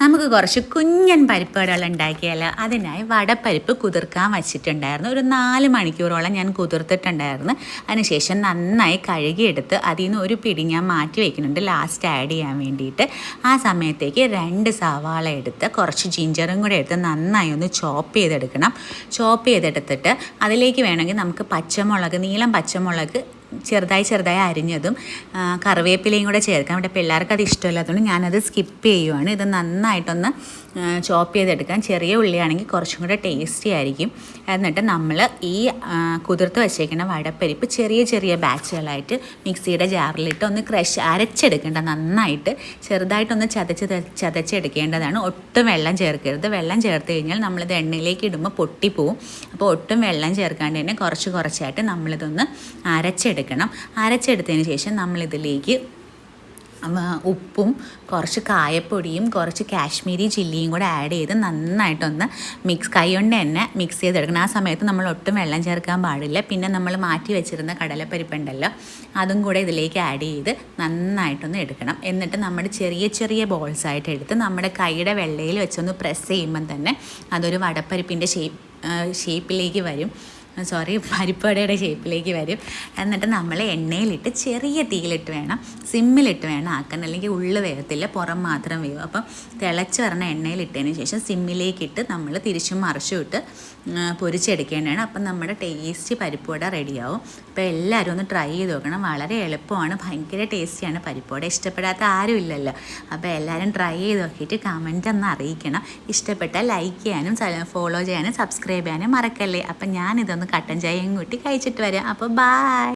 നമുക്ക് കുറച്ച് കുഞ്ഞൻ പരിപ്പുകൾ ഉണ്ടാക്കിയാലോ അതിനായി വടപ്പരിപ്പ് കുതിർക്കാൻ വച്ചിട്ടുണ്ടായിരുന്നു. ഒരു നാല് മണിക്കൂറോളം ഞാൻ കുതിർത്തിട്ടുണ്ടായിരുന്നു. അതിനുശേഷം നന്നായി കഴുകിയെടുത്ത് അതിൽ നിന്ന് ഒരു പിടി ഞാൻ മാറ്റി വയ്ക്കുന്നുണ്ട് ലാസ്റ്റ് ആഡ് ചെയ്യാൻ വേണ്ടിയിട്ട്. ആ സമയത്തേക്ക് രണ്ട് സവാള എടുത്ത് കുറച്ച് ജിഞ്ചറും കൂടെ എടുത്ത് നന്നായി ഒന്ന് ചോപ്പ് ചെയ്തെടുക്കണം. ചോപ്പ് ചെയ്തെടുത്തിട്ട് അതിലേക്ക് വേണമെങ്കിൽ നമുക്ക് പച്ചമുളക് നീളം പച്ചമുളക് ചെറുതായി ചെറുതായി അരിഞ്ഞതും കറിവേപ്പിലയും കൂടെ ചേർക്കാം. ഇവിടെ പിള്ളേർക്ക് അത് ഇഷ്ടമില്ലാത്തതുകൊണ്ട് ഞാനത് സ്കിപ്പ് ചെയ്യുവാണ്. ഇത് നന്നായിട്ടൊന്ന് ചോപ്പ് ചെയ്തെടുക്കാം. ചെറിയ ഉള്ളിയാണെങ്കിൽ കുറച്ചും കൂടെ ടേസ്റ്റി ആയിരിക്കും. എന്നിട്ട് നമ്മൾ ഈ കുതിർത്ത് വച്ചേക്കുന്ന വടപ്പരിപ്പ് ചെറിയ ചെറിയ ബാച്ചുകളായിട്ട് മിക്സിയുടെ ജാറിലിട്ട് ഒന്ന് ക്രഷ് അരച്ചെടുക്കേണ്ട നന്നായിട്ട് ചെറുതായിട്ടൊന്ന് ചതച്ച് ചതച്ചെടുക്കേണ്ടതാണ്. ഒട്ടും വെള്ളം ചേർക്കരുത്. വെള്ളം ചേർത്ത് കഴിഞ്ഞാൽ നമ്മളിത് എണ്ണയിലേക്ക് ഇടുമ്പോൾ പൊട്ടിപ്പോവും. അപ്പോൾ ഒട്ടും വെള്ളം ചേർക്കാണ്ട് തന്നെ കുറച്ച് കുറച്ചായിട്ട് നമ്മളിതൊന്ന് അരച്ചെടുക്കണം. അരച്ചെടുത്തതിന് ശേഷം നമ്മളിതിലേക്ക് ഉപ്പും കുറച്ച് കായപ്പൊടിയും കുറച്ച് കാശ്മീരി ചില്ലിയും കൂടെ ആഡ് ചെയ്ത് നന്നായിട്ടൊന്ന് മിക്സ് കൈ കൊണ്ട് തന്നെ മിക്സ് ചെയ്തെടുക്കണം. ആ സമയത്ത് നമ്മൾ ഒട്ടും വെള്ളം ചേർക്കാൻ പാടില്ല. പിന്നെ നമ്മൾ മാറ്റി വെച്ചിരുന്ന കടലപ്പരിപ്പുണ്ടല്ലോ അതും കൂടെ ഇതിലേക്ക് ആഡ് ചെയ്ത് നന്നായിട്ടൊന്ന് എടുക്കണം. എന്നിട്ട് നമ്മുടെ ചെറിയ ചെറിയ ബോൾസ് ആയിട്ട് എടുത്ത് നമ്മുടെ കൈയുടെ വെള്ളയിൽ വെച്ചൊന്ന് പ്രസ് ചെയ്യുമ്പം തന്നെ അതൊരു വടപ്പരിപ്പിന്റെ ഷേപ്പ് ഷേപ്പിലേക്ക് വരും. സോറി പരിപ്പടയുടെ ഷേപ്പിലേക്ക് വരും. എന്നിട്ട് നമ്മൾ എണ്ണയിലിട്ട് ചെറിയ തീയിലിട്ട് വേണം സിമ്മിലിട്ട് വേണം ആക്കാൻ. അല്ലെങ്കിൽ ഉള്ളു വേഗത്തില്ല പുറം മാത്രം വേവും. അപ്പം തിളച്ച് പറഞ്ഞ എണ്ണയിലിട്ടതിന് ശേഷം സിമ്മിലേക്കിട്ട് നമ്മൾ തിരിച്ചും മറിച്ചും ഇട്ട് പൊരിച്ചെടുക്കേണ്ടതാണ്. അപ്പം നമ്മുടെ ടേസ്റ്റ് പരിപ്പുവട റെഡിയാവും അപ്പോൾ എല്ലാവരും ഒന്ന് ട്രൈ ചെയ്ത് നോക്കണം. വളരെ എളുപ്പമാണ്. ഭയങ്കര ടേസ്റ്റിയാണ് പരിപ്പുവട. ഇഷ്ടപ്പെടാത്ത ആരും ഇല്ലല്ലോ. അപ്പോൾ എല്ലാവരും ട്രൈ ചെയ്ത് നോക്കിയിട്ട് കമന്റ് ഒന്ന് അറിയിക്കണം. ഇഷ്ടപ്പെട്ടാൽ ലൈക്ക് ചെയ്യാനും ഫോളോ ചെയ്യാനും സബ്സ്ക്രൈബ് ചെയ്യാനും മറക്കല്ലേ. അപ്പം ഞാനിതൊന്ന് കട്ടൻ ചായയും കൂട്ടി കഴിച്ചിട്ട് വരാം. അപ്പോൾ ബായ്